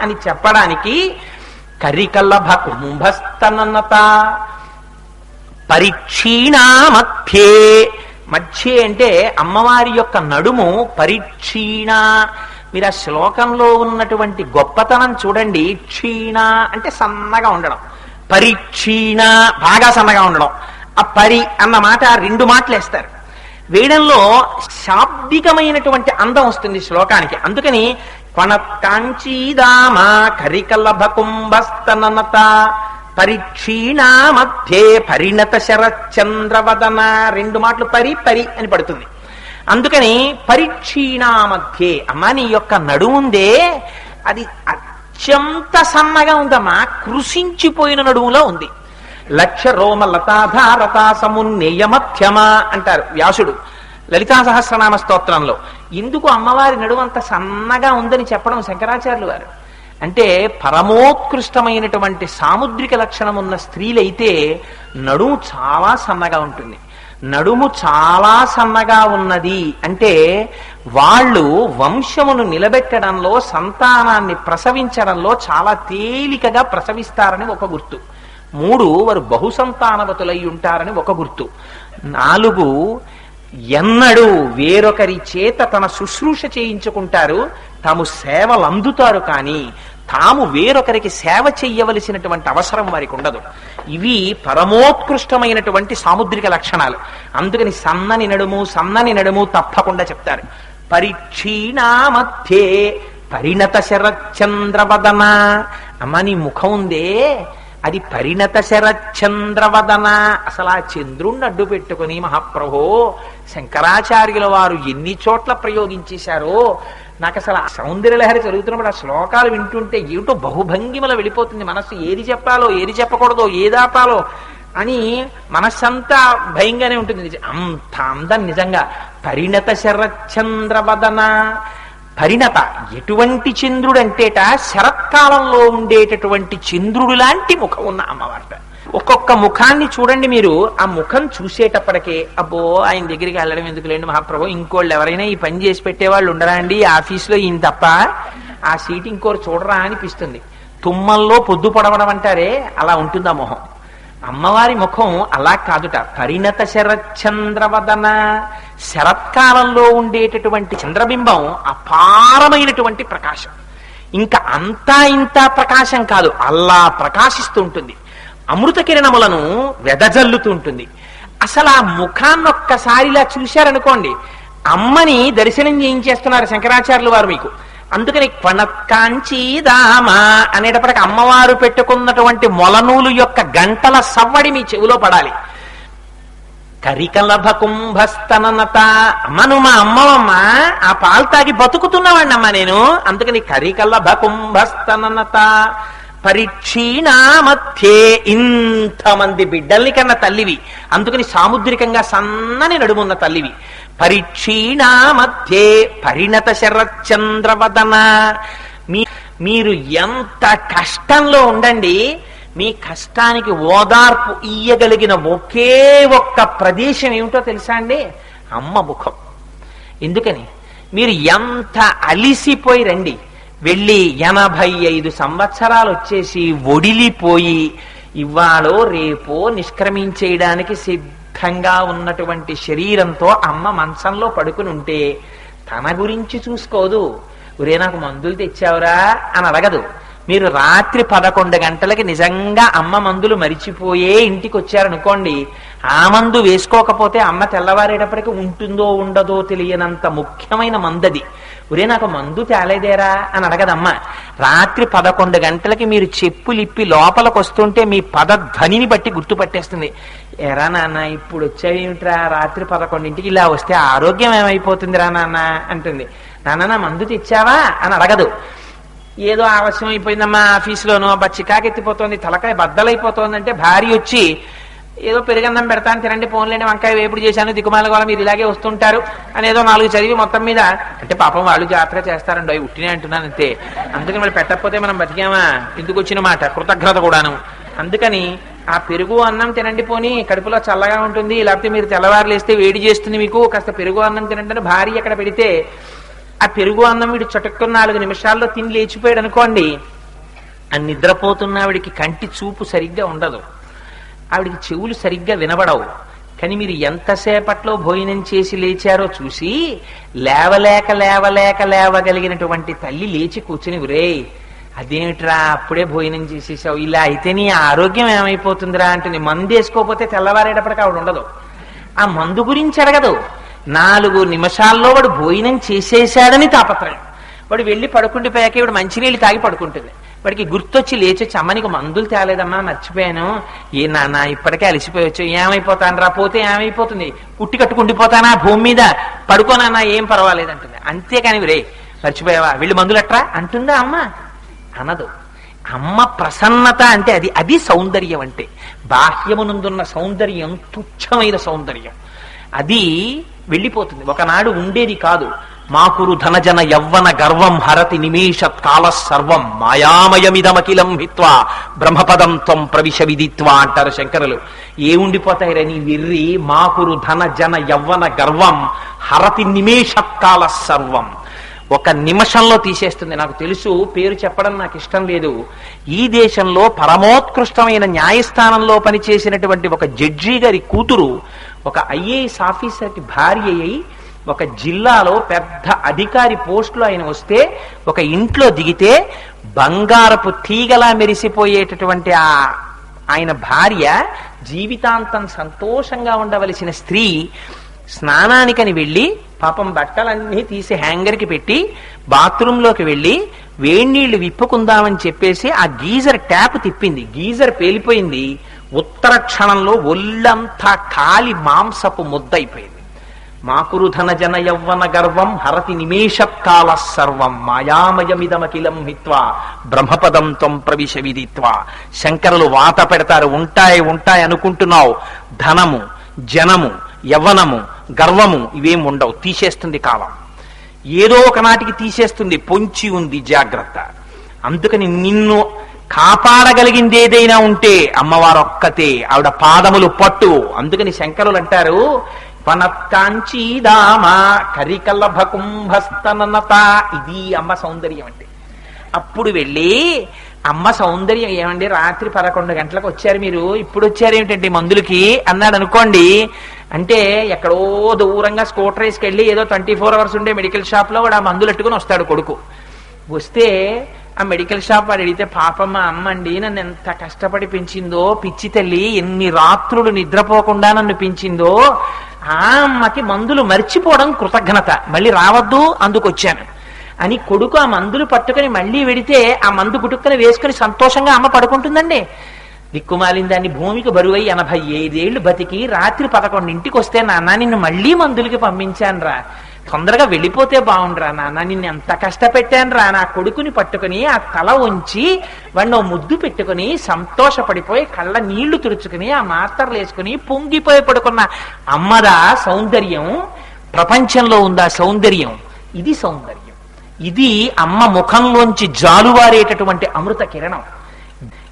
అని చెప్పడానికి కరికల్లభ కుంభస్తనత పరిక్షీణామధ్యే. మధ్య అంటే అమ్మవారి యొక్క నడుము పరిక్షీణ. మీరు ఆ శ్లోకంలో ఉన్నటువంటి గొప్పతనం చూడండి. క్షీణ అంటే సన్నగా ఉండడం. పరిక్షీణ బాగా సన్నగా ఉండడం. ఆ పరి అన్న మాట రెండు మాటలు వేస్తారు. వేయడంలో శాబ్దికమైనటువంటి అందం వస్తుంది శ్లోకానికి. అందుకని కొనకాంచీదామ కరికలభ కుంభస్తనత పరిక్షీణా మధ్యే పరిణత శరచంద్రవదన రెండు మాటలు పరి పరి అని పడుతుంది. అందుకని పరిక్షీణా మధ్యే అమ్మా నీ యొక్క నడుముందే అది అత్యంత సన్నగా ఉందమ్మా కృషించిపోయిన నడుములో ఉంది. లక్ష రోమ లతాధారతా సమున్నేయమధ్యమ అంటారు వ్యాసుడు. లలితా సహస్రనామ స్తోత్రంలో. ఎందుకు అమ్మవారి నడువంత సన్నగా ఉందని చెప్పడం శంకరాచార్యులు వారు. అంటే పరమోత్కృష్టమైనటువంటి సాముద్రిక లక్షణం ఉన్న స్త్రీలైతే నడుము చాలా సన్నగా ఉంటుంది. నడుము చాలా సన్నగా ఉన్నది అంటే వాళ్ళు వంశమును నిలబెట్టడంలో సంతానాన్ని ప్రసవించడంలో చాలా తేలికగా ప్రసవిస్తారని ఒక గుర్తు. మూడు వారు బహుసంతానవతులై ఉంటారని ఒక గుర్తు. నాలుగు ఎన్నడూ వేరొకరి చేత తన శుశ్రూష చేయించుకుంటారు తాము సేవలు అందుతారు కానీ తాము వేరొకరికి సేవ చెయ్యవలసినటువంటి అవసరం వారికి ఉండదు. ఇవి పరమోత్కృష్టమైనటువంటి సాముద్రిక లక్షణాలు. అందుకని సన్నని నడుము సన్నని నడుము తప్పకుండా చెప్తారు. పరిక్షీణా మధ్యే పరిణత శరచంద్రవదన అమ్మ నీ ముఖం ఉందే. అది పరిణత శరచంద్రవదన అసలు ఆ చంద్రుణ్ణి అడ్డు పెట్టుకుని మహాప్రభో శంకరాచార్యుల వారు ఎన్ని చోట్ల ప్రయోగించేశారో. నాకు అసలు ఆ సౌందర్యలహరి జరుగుతున్నప్పుడు ఆ శ్లోకాలు వింటుంటే ఏమిటో బహుభంగిమల వెళ్ళిపోతుంది. మనస్సు ఏది చెప్పాలో ఏది చెప్పకూడదో ఏదాపాలో అని మనస్సంతా భయంగానే ఉంటుంది. అంత అందం నిజంగా. పరిణత శరచంద్రవదన పరిణత. ఎటువంటి చంద్రుడంటేట శరత్కాలంలో ఉండేటటువంటి చంద్రుడు లాంటి ముఖం ఉన్న అమ్మవారిట. ఒక్కొక్క ముఖాన్ని చూడండి మీరు. ఆ ముఖం చూసేటప్పటికే అబ్బో ఆయన దగ్గరికి వెళ్ళడం ఎందుకు లేండి మహాప్రభు? ఇంకోళ్ళు ఎవరైనా ఈ పని చేసి పెట్టేవాళ్ళు ఉండరా అండి? ఆఫీస్లో ఈయన తప్ప. ఆ సీట్ ఇంకోరు చూడరా అనిపిస్తుంది. తుమ్మల్లో పొద్దు పడవడం అంటారే అలా ఉంటుంది ఆ మొహం? అమ్మవారి ముఖం అలా కాదుట. పరిణత శరచంద్రవదన శరత్కాలంలో ఉండేటటువంటి చంద్రబింబం అపారమైనటువంటి ప్రకాశం. ఇంకా అంతా ఇంత ప్రకాశం కాదు. అల్లా ప్రకాశిస్తూ ఉంటుంది. అమృత కిరణములను వెదజల్లుతూ ఉంటుంది. అసలు ఆ ముఖాన్ని ఒక్కసారిలా చూశారనుకోండి అమ్మని దర్శనం చేయించేస్తున్నారు శంకరాచార్యులు వారు మీకు. అందుకని కొనకాంచీదామ అనేటప్పటికి అమ్మవారు పెట్టుకున్నటువంటి మొలనూలు యొక్క గంటల సవ్వడి మీ చెవిలో పడాలి. కరికలభ కుంభస్తనత అమ్మను మా అమ్మవమ్మ ఆ పాలు తాగి బతుకుతున్నవాడినమ్మా నేను. అందుకని కరికలభ కుంభస్తనత పరిక్షీణా మధ్యే ఇంతమంది బిడ్డల్ని కన్న తల్లివి. అందుకని సాముద్రికంగా సన్నని నడుమున్న తల్లివి. పరిక్షీణా మధ్యే పరిణత శరచంద్రవదన మీ మీరు ఎంత కష్టంలో ఉండండి మీ కష్టానికి ఓదార్పు ఇయ్యగలిగిన ఒకే ఒక్క ప్రదేశం ఏమిటో తెలుసా అండి? అమ్మ ముఖం. ఎందుకని? మీరు ఎంత అలిసిపోయి రండి. వెళ్ళి ఎనభై ఐదు సంవత్సరాలు వచ్చేసి ఒడిలిపోయి ఇవాళో రేపో నిష్క్రమించేయడానికి సిద్ధంగా ఉన్నటువంటి శరీరంతో అమ్మ మంచంలో పడుకుని ఉంటే తన గురించి చూసుకోదు. ఒరే నాకు మందులు తెచ్చావురా అని అడగదు. మీరు రాత్రి పదకొండు గంటలకి నిజంగా అమ్మ మందులు మరిచిపోయే ఇంటికి వచ్చారనుకోండి ఆ మందు వేసుకోకపోతే అమ్మ తెల్లవారేటప్పటికి ఉంటుందో ఉండదో తెలియనంత ముఖ్యమైన మందది. ఒరే నాకు మందు తేలేదేరా అని అడగదమ్మ. రాత్రి పదకొండు గంటలకి మీరు చెప్పులిప్పి లోపలికి వస్తుంటే మీ పదధ్వనిని బట్టి గుర్తుపట్టేస్తుంది. ఎరా నాన్న ఇప్పుడు వచ్చావేమిట్రా రాత్రి పదకొండింటికి ఇలా వస్తే ఆరోగ్యం ఏమైపోతుందిరా నాన్న? అంటుంది. నాన్న నా మందు తెచ్చావా? అని అడగదు. ఏదో ఆవశ్యం అయిపోయిందమ్మా ఆఫీసులోనో అబ్బా చికాకెత్తిపోతోంది తలకాయ బద్దలైపోతోంది అంటే భార్య వచ్చి ఏదో పెరుగన్నం పెడతాను తినండి పోన్లేని వంకాయ వేపుడు చేశాను దిక్కుమాల కూడా మీరు ఇలాగే వస్తుంటారు అని ఏదో నాలుగు చదివి మొత్తం మీద అంటే పాపం వాళ్ళు జాతర చేస్తారండి అవి ఉట్టినే అంటున్నాను అంతే. అందుకని వాళ్ళు పెట్టకపోతే మనం బతికామా? ఎందుకు వచ్చిన మాట కృతజ్ఞత కూడాను. అందుకని ఆ పెరుగు అన్నం తినండి పోని కడుపులో చల్లగా ఉంటుంది లేకపోతే మీరు తెల్లవారులేస్తే వేడి చేస్తుంది మీకు కాస్త పెరుగు అన్నం తినండి అని భార్య అక్కడ పెడితే ఆ పెరుగు అన్నం వీడు చటుక్కున్న నాలుగు నిమిషాల్లో తిని లేచిపోయాడు అనుకోండి ఆ నిద్రపోతున్న ఆవిడికి కంటి చూపు సరిగ్గా ఉండదు. ఆవిడికి చెవులు సరిగ్గా వినబడవు. కానీ మీరు ఎంతసేపట్లో భోజనం చేసి లేచారో చూసి లేవలేక లేవలేక లేవగలిగినటువంటి తల్లి లేచి కూర్చుని ఉరే అదేమిట్రా అప్పుడే భోజనం చేసేసావు? ఇలా అయితే నీ ఆరోగ్యం ఏమైపోతుందిరా? అంటే మందు వేసుకోపోతే తెల్లవారేటప్పటికి ఆవిడ ఉండదు. ఆ మందు గురించి అడగదు. నాలుగు నిమిషాల్లో వాడు భోజనం చేసేసాడని తాపత్రయం. వాడు వెళ్ళి పడుకుండిపోయాక ఇవిడ మంచినీళ్ళు తాగి పడుకుంటుంది. వాడికి గుర్తొచ్చి లేచొచ్చి అమ్మనికి మందులు తేలేదమ్మా మర్చిపోయాను. ఏ నాన్న ఇప్పటికే అలసిపోయొచ్చు ఏమైపోతాను రా పోతే ఏమైపోతుంది? పుట్టి కట్టుకుండిపోతానా భూమి మీద? పడుకోనన్నా ఏం పర్వాలేదు అంటుంది అంతేకాని రే మర్చిపోయావా? వెళ్ళి మందులట్రా అంటుందా అమ్మ? అనదు. అమ్మ ప్రసన్నత అంటే అది అది సౌందర్యం అంటే. బాహ్యమునందున్న సౌందర్యం తుచ్చమైన సౌందర్యం. అది వెళ్ళిపోతుంది. ఒకనాడు ఉండేది కాదు. మాకురు ధనజన యవ్వన గర్వం హరతి నిమేషత్ కాల సర్వం మాయామయమిదమఖిలం హిత్వా బ్రహ్మపదం త్వం ప్రవిశ విదిత్వా అంటారు శంకరులు. ఏ నీ వెర్రి? మాకురు ధన జన యవ్వన గర్వం హరతి నిమేషత్ కాల సర్వం. ఒక నిమిషంలో తీసేస్తుంది. నాకు తెలుసు పేరు చెప్పడం నాకు ఇష్టం లేదు. ఈ దేశంలో పరమోత్కృష్టమైన న్యాయస్థానంలో పనిచేసినటువంటి ఒక జడ్జి గారి కూతురు ఒక ఐఏఎస్ ఆఫీసర్కి భార్య అయి ఒక జిల్లాలో పెద్ద అధికారి పోస్టులో ఆయన వస్తే ఒక ఇంట్లో దిగితే బంగారపు తీగలా మెరిసిపోయేటటువంటి ఆ ఆయన భార్య జీవితాంతం సంతోషంగా ఉండవలసిన స్త్రీ స్నానానికని వెళ్ళి పాపం బట్టలన్నీ తీసి హ్యాంగర్కి పెట్టి బాత్రూంలోకి వెళ్ళి వేణీళ్ళు విప్పుకుందామని చెప్పేసి ఆ గీజర్ ట్యాప్ తిప్పింది. గీజర్ పేలిపోయింది. ఉత్తర క్షణంలో ఒళ్ళంతా కాలి మాంసపు ముద్దయిపోయింది మాకురుధన జన యవ్వన గర్వం హరతి నిమేషకాల సర్వం. మాయామయమిదమకిలం హిత్వా. బ్రహ్మపదం త్వం ప్రవిశ విదిత్వా. శంకరులు వాత పెడతారు. ఉంటాయి ఉంటాయి అనుకుంటున్నావు. ధనము జనము యవ్వనము గర్వము ఇవేం ఉండవు. తీసేస్తుంది కాలం. ఏదో ఒకనాటికి తీసేస్తుంది. పొంచి ఉంది జాగ్రత్త. అందుకని నిన్ను కాపాడగలిగింది ఏదైనా ఉంటే అమ్మవారు ఒక్కతే ఆవిడ పాదములు పట్టు. అందుకని శంకరులు అంటారు పనత్కాంచీదామ కరికలభ కుంభస్తనత ఇది అమ్మ సౌందర్యం అంటే అప్పుడు వెళ్ళి అమ్మ సౌందర్యం ఏమండి? రాత్రి పదకొండు గంటలకు వచ్చారు మీరు. ఇప్పుడు వచ్చారు ఏమిటండి మందులకి? అన్నాడు అనుకోండి. అంటే ఎక్కడో దూరంగా స్కూటర్ వేసుకెళ్ళి ఏదో ట్వంటీ ఫోర్ అవర్స్ ఉండే మెడికల్ షాప్లో వాడు ఆ మందులు ఎట్టుకుని వస్తాడు కొడుకు. వస్తే ఆ మెడికల్ షాప్ వాడు అడిగితే పాపమ్మ అమ్మండి నన్ను ఎంత కష్టపడి పెంచిందో పిచ్చి తల్లి ఎన్ని రాత్రులు నిద్రపోకుండా నన్ను పెంచిందో ఆ అమ్మకి మందులు మర్చిపోవడం కృతజ్ఞత. మళ్ళీ రావద్దు అందుకొచ్చాను అని కొడుకు ఆ మందులు పట్టుకుని మళ్ళీ వెడితే ఆ మందు గుటుక్కని వేసుకుని సంతోషంగా అమ్మ పడుకుంటుందండి. దిక్కుమాలిన దాన్ని భూమికి బరువై ఎనభై ఐదేళ్ళు బతికి రాత్రి పదకొండింటికి వస్తే నాన్న నిన్ను మళ్ళీ మందులకి పంపించాను రా తొందరగా వెళ్ళిపోతే బాగుండ్రా నాన్న. నిన్ను ఎంత కష్టపెట్టాను రా నా కొడుకుని పట్టుకుని ఆ తల ఉంచి వాడిని ముద్దు పెట్టుకుని సంతోషపడిపోయి కళ్ళ నీళ్ళు తుడుచుకుని ఆ మాత్రలు వేసుకుని పొంగిపోయి పడుకున్న అమ్మదా సౌందర్యం? ప్రపంచంలో ఉందా సౌందర్యం? ఇది సౌందర్యం. ఇది అమ్మ ముఖంలోంచి జాలువారేటటువంటి అమృత కిరణం.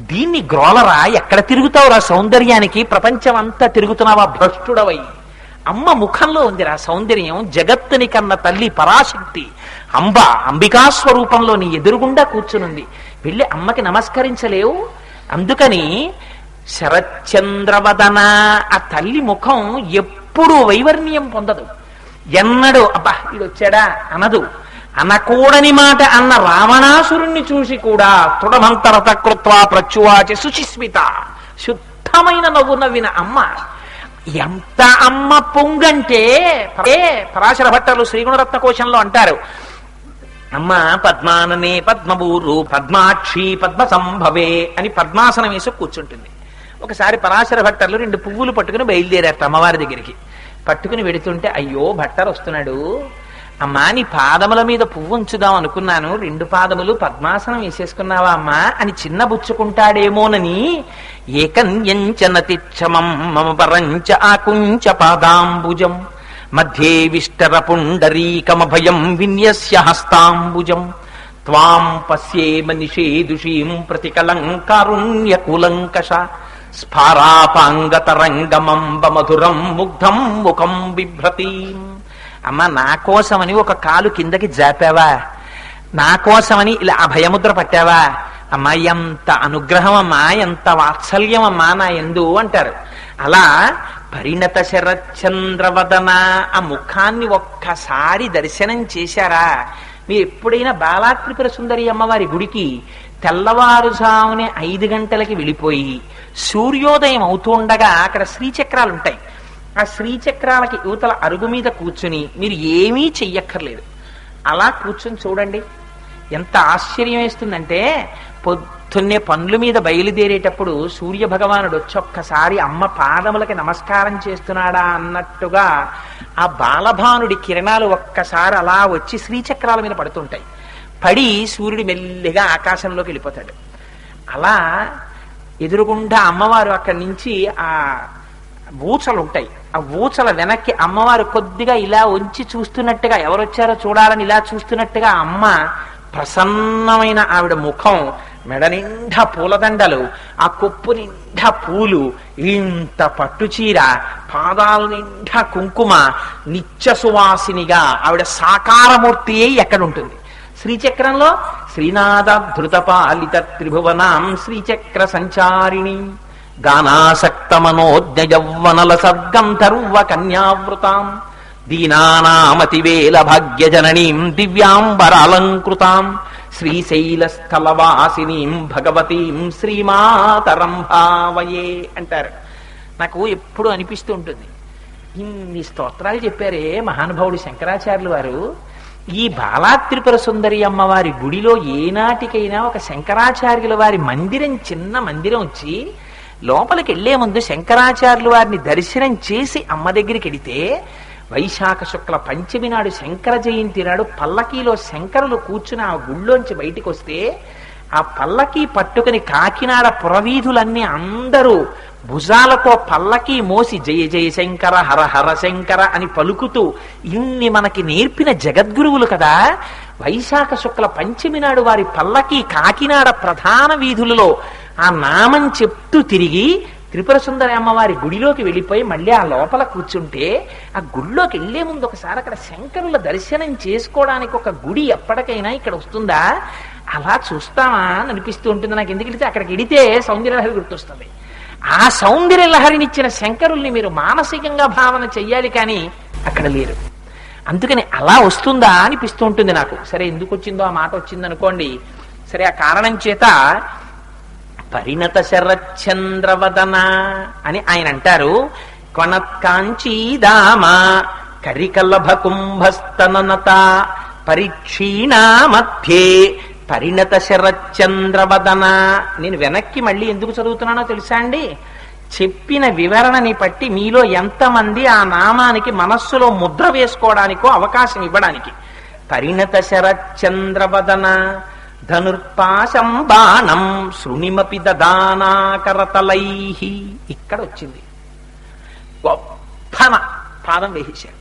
దీన్ని గ్రోలరా ఎక్కడ తిరుగుతావురా సౌందర్యానికి? ప్రపంచం అంతా తిరుగుతున్నావా భ్రష్టుడవై? అమ్మ ముఖంలో ఉందిరా సౌందర్యం జగత్తుని కన్న తల్లి పరాశక్తి. అంబ అంబికా స్వరూపంలో నీ ఎదురుగుండా కూర్చునుంది. వెళ్ళి అమ్మకి నమస్కరించలేవు? అందుకని శరచంద్రవదన ఆ తల్లి ముఖం ఎప్పుడూ వైవర్ణ్యం పొందదు. ఎన్నడూ అబ్బా ఇది వచ్చాడా అనదు. అనకూడని మాట అన్న రావణాసురుణ్ణి చూసి కూడా తృఢమంతరత కృత్వా ప్రచువాచి శుచిస్మిత. శుద్ధమైన నవ్వు నవ్విన అమ్మ ఎంత అమ్మ పొంగంటే పరాశర భట్టలు శ్రీగుణరత్న కోశంలో అంటారు. అమ్మ పద్మాననే పద్మభూరు పద్మాక్షి పద్మ సంభవే అని పద్మాసనం వేసి కూర్చుంటుంది. ఒకసారి పరాశర భట్టర్లు రెండు పువ్వులు పట్టుకుని బయలుదేరారు అమ్మవారి దగ్గరికి. పట్టుకుని వెడుతుంటే అయ్యో భట్టర్ వస్తున్నాడు. అమ్మా నీ పాదముల మీద పువ్వు ఉంచుదాం అనుకున్నాను. రెండు పాదములు పద్మాసనం వేసేసుకున్నావా అమ్మా? అని చిన్న బుచ్చుకుంటాడేమోనని ఏకన్యంచన మమ పరంచ ఆకుంచ పాదాంబుజం. మధ్యే విష్టర పుండరీకమభయం విన్యస్య హస్తాంబుజం. త్వాం పశ్యే మనిషే దుషీం ప్రతికలంకారుణ్యకులంకష. స్ఫారాపాంగతరంగమంబ మధురం ముగ్ధం ముఖం బిభ్రతీం. అమ్మ నా కోసమని ఒక కాలు కిందకి జాపావా? నా కోసమని ఇలా అభయముద్ర పట్టావా? అమ్మా ఎంత అనుగ్రహం అమ్మా ఎంత వాత్సల్యం అమ్మా నా ఎందు అంటారు. అలా పరిణత శరచంద్రవదన ఆ ముఖాన్ని ఒక్కసారి దర్శనం చేశారా? మీరు ఎప్పుడైనా బాలాత్రిపుర సుందరి అమ్మవారి గుడికి తెల్లవారుజామునే ఐదు గంటలకి వెళ్ళిపోయి సూర్యోదయం అవుతుండగా అక్కడ శ్రీచక్రాలు ఉంటాయి ఆ శ్రీచక్రాలకి యువతల అరుగు మీద కూర్చుని మీరు ఏమీ చెయ్యక్కర్లేదు. అలా కూర్చొని చూడండి. ఎంత ఆశ్చర్యం వేస్తుందంటే పొద్దున్నే పనుల మీద బయలుదేరేటప్పుడు సూర్య భగవానుడు ఒక్కసారి అమ్మ పాదములకి నమస్కారం చేస్తున్నాడా అన్నట్టుగా ఆ బాలభానుడి కిరణాలు ఒక్కసారి అలా వచ్చి శ్రీచక్రాల మీద పడుతుంటాయి. పడి సూర్యుడు మెల్లిగా ఆకాశంలోకి వెళ్ళిపోతాడు. అలా ఎదురుగుండా అమ్మవారు అక్కడి నుంచి ఆ ఊచలు ఉంటాయి ఆ ఊచల వెనక్కి అమ్మవారు కొద్దిగా ఇలా ఉంచి చూస్తున్నట్టుగా ఎవరొచ్చారో చూడాలని ఇలా చూస్తున్నట్టుగా అమ్మ ప్రసన్నమైన ఆవిడ ముఖం మెడ నిండా పూలదండలు ఆ కొప్పు నిండా పూలు ఇంత పట్టుచీర పాదాలు నిండా కుంకుమ నిత్య సువాసినిగా ఆవిడ సాకారమూర్తి అయి ఎక్కడ ఉంటుంది శ్రీచక్రంలో శ్రీనాథ ధృతపాలిత త్రిభువనాం శ్రీచక్ర సంచారిణి. గానాసక్తమనోజ్ఞయవ్వనల మనోజ్ఞ యౌవనల సద్గంధర్వ కన్యావృతాం దీనానామతివేల భాగ్యజననీం దివ్యాంబరాలంకృతాం. శ్రీశైలస్థలవాసినీం భగవతీం శ్రీమాతరం భావయే అంటారు. నాకు ఎప్పుడు అనిపిస్తూ ఉంటుంది. ఇన్ని స్తోత్రాలు చెప్పారే మహానుభావుడు శంకరాచార్యులు వారు. ఈ బాలాత్రిపుర సుందరి అమ్మవారి గుడిలో ఏనాటికైనా ఒక శంకరాచార్యుల వారి మందిరం చిన్న మందిరం వచ్చి లోపలికి వెళ్ళే ముందు శంకరాచార్యులు వారిని దర్శనం చేసి అమ్మ దగ్గరికి వెడితే వైశాఖ శుక్ల పంచమి నాడు శంకర జయంతి నాడు పల్లకీలో శంకరులు కూర్చుని ఆ గుళ్ళోంచి బయటికి వస్తే ఆ పల్లకీ పట్టుకుని కాకినాడ పురవీధులన్నీ అందరూ భుజాలతో పల్లకీ మోసి జయ జయ శంకర హర హర శంకర అని పలుకుతూ ఇన్ని మనకి నేర్పిన జగద్గురువులు కదా వైశాఖ శుక్ల పంచమి నాడు వారి పల్లకీ కాకినాడ ప్రధాన వీధులలో ఆ నామం చెప్తూ తిరిగి త్రిపుర సుందరి అమ్మవారి గుడిలోకి వెళ్ళిపోయి మళ్ళీ ఆ లోపల కూర్చుంటే ఆ గుడిలోకి వెళ్ళే ముందు ఒకసారి అక్కడ శంకరుల దర్శనం చేసుకోవడానికి ఒక గుడి ఎప్పటికైనా ఇక్కడ వస్తుందా? అలా చూస్తామా అని అనిపిస్తూ ఉంటుంది. నాకు ఎందుకు వెళితే అక్కడికి వెడితే సౌందర్యలహరి గుర్తొస్తుంది. ఆ సౌందర్య లహరినిచ్చిన శంకరుల్ని మీరు మానసికంగా భావన చెయ్యాలి కానీ అక్కడ లేరు. అందుకని అలా వస్తుందా అనిపిస్తూ ఉంటుంది నాకు. సరే ఎందుకు వచ్చిందో ఆ మాట వచ్చిందనుకోండి. సరే ఆ కారణం చేత పరిణత శరచంద్రవదన అని ఆయన అంటారు కొనత్కాంచీదామ కరికలభ కుంభస్తనత పరిక్షీణా మధ్యే పరిణత శరచంద్రవదన నేను వెనక్కి మళ్ళీ ఎందుకు చదువుతున్నానో తెలుసా అండి? చెప్పిన వివరణని బట్టి మీలో ఎంతమంది ఆ నామానికి మనస్సులో ముద్ర వేసుకోవడానికో అవకాశం ఇవ్వడానికి. పరిణత శరచంద్రవదన ధనుర్పాశం బాణం శృణిమపి దదానాకరతలై ఇక్కడ వచ్చింది గొప్పన పాదం వేసేశాడు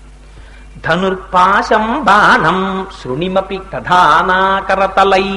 ధనుర్పాశం బాణం శృణిమపి దధానాకరతలై